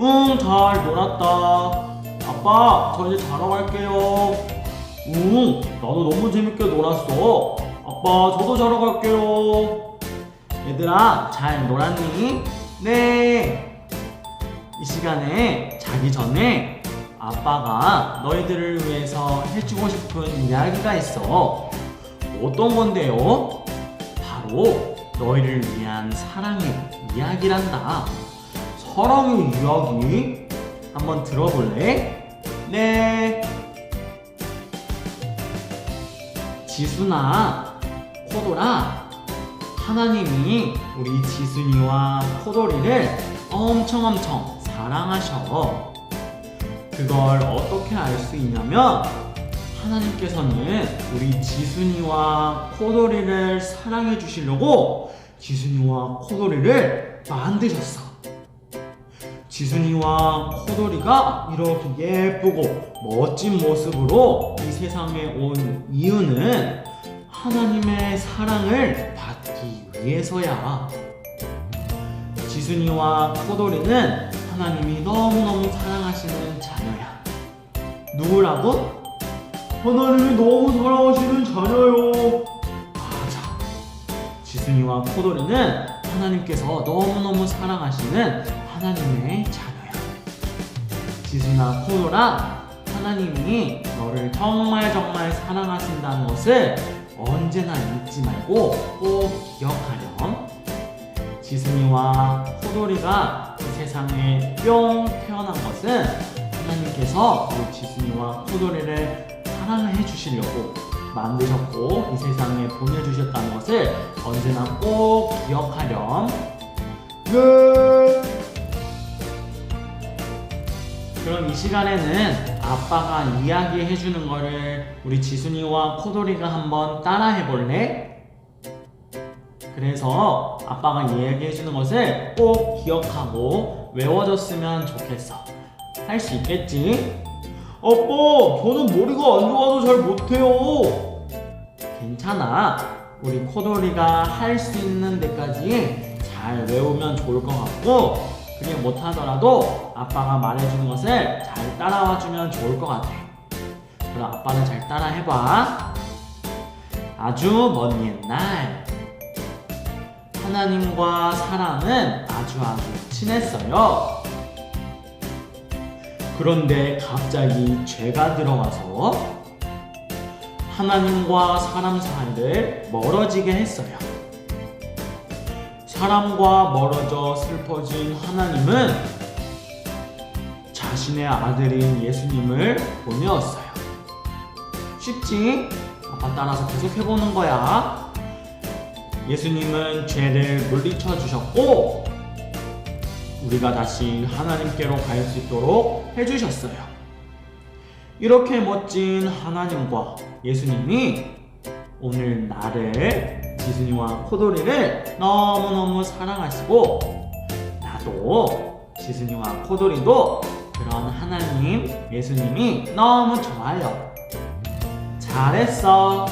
응, 잘 놀았다. 아빠, 저 이제 자러 갈게요. 응, 나도 너무 재밌게 놀았어. 아빠, 저도 자러 갈게요. 얘들아, 잘 놀았니? 네. 이 시간에 자기 전에 아빠가 너희들을 위해서 해주고 싶은 이야기가 있어. 어떤 건데요? 바로 너희를 위한 사랑의 이야기란다. 사랑의 이야기? 한번 들어볼래? 네. 지수나 코돌아, 하나님이 우리 지순이와 코돌이를 엄청 엄청 사랑하셔. 그걸 어떻게 알 수 있냐면 하나님께서는 우리 지순이와 코돌이를 사랑해 주시려고 지순이와 코돌이를 만드셨어. 지순이와 코돌이가 이렇게 예쁘고 멋진 모습으로 이 세상에 온 이유는 하나님의 사랑을 받기 위해서야. 지순이와 코돌이는 하나님이 너무너무 사랑하시는 자녀야. 누구라고? 하나님이 너무 사랑하시는 자녀요. 맞아. 지순이와 코돌이는 하나님께서 너무너무 사랑하시는 하나님의 자녀야. 지순아 코돌아, 하나님이 너를 정말 정말 사랑하신다는 것을 언제나 잊지 말고 꼭 기억하렴. 지순이와 코돌이가 이 세상에 뿅 태어난 것은 하나님께서 우리 지순이와 코돌이를 사랑해 주시려고 만드셨고 이 세상에 보내주셨다는 것을 언제나 꼭 기억하렴. 네. 그럼 이 시간에는 아빠가 이야기해 주는 거를 우리 지순이와 코돌이가 한번 따라해 볼래? 그래서 아빠가 이야기해 주는 것을 꼭 기억하고 외워줬으면 좋겠어. 할 수 있겠지? 아빠, 저는 머리가 안 좋아서 잘 못해요. 괜찮아. 우리 코돌이가 할 수 있는 데까지 잘 외우면 좋을 것 같고, 그게 못하더라도 아빠가 말해주는 것을 잘 따라와 주면 좋을 것 같아. 그럼 아빠는 잘 따라 해봐. 아주 먼 옛날, 하나님과 사람은 아주 아주 친했어요. 그런데 갑자기 죄가 들어와서 하나님과 사람 사이를 멀어지게 했어요. 사람과 멀어져 슬퍼진 하나님은 자신의 아들인 예수님을 보내었어요. 쉽지? 아빠 따라서 계속 해보는 거야. 예수님은 죄를 물리쳐 주셨고, 우리가 다시 하나님께로 갈 수 있도록 해주셨어요. 이렇게 멋진 하나님과 예수님이 오늘 나를 지순이와 코돌이를 너무너무 사랑하시고 나도 지순이와 코돌이도 그런 하나님 예수님이 너무 좋아요. 잘했어.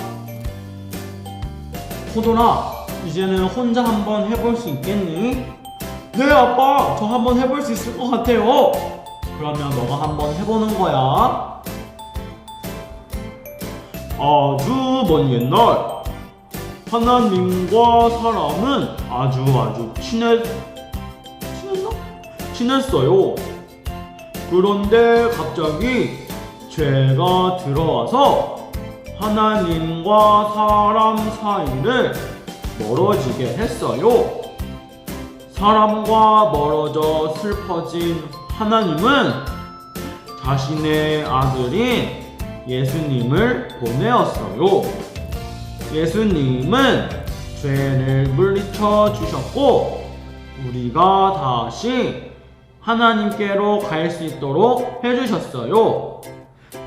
코돌아, 이제는 혼자 한번 해볼 수 있겠니? 네, 아빠. 저 한번 해볼 수 있을 것 같아요. 그러면 너가 한번 해보는 거야. 아주 먼 옛날 하나님과 사람은 아주 아주 친했 친했나? 친했어요. 그런데 갑자기 죄가 들어와서 하나님과 사람 사이를 멀어지게 했어요. 사람과 멀어져 슬퍼진 하나님은 자신의 아들인 예수님을 보내었어요. 예수님은 죄를 물리쳐 주셨고, 우리가 다시 하나님께로 갈 수 있도록 해주셨어요.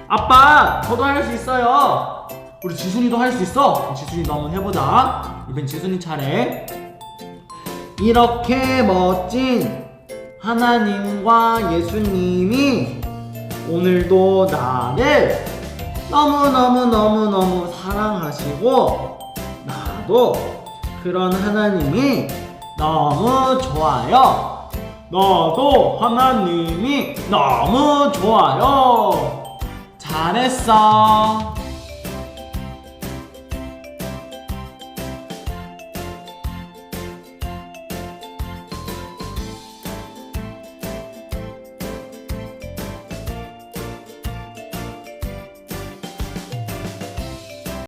아빠, 저도 할 수 있어요. 우리 지순이도 할 수 있어. 지순이도 한번 해보자. 이번 지순이 차례. 이렇게 멋진 하나님과 예수님이 오늘도 나를 너무너무너무너무 사랑하시고 나도 그런 하나님이 너무 좋아요. 나도 하나님이 너무 좋아요. 잘했어.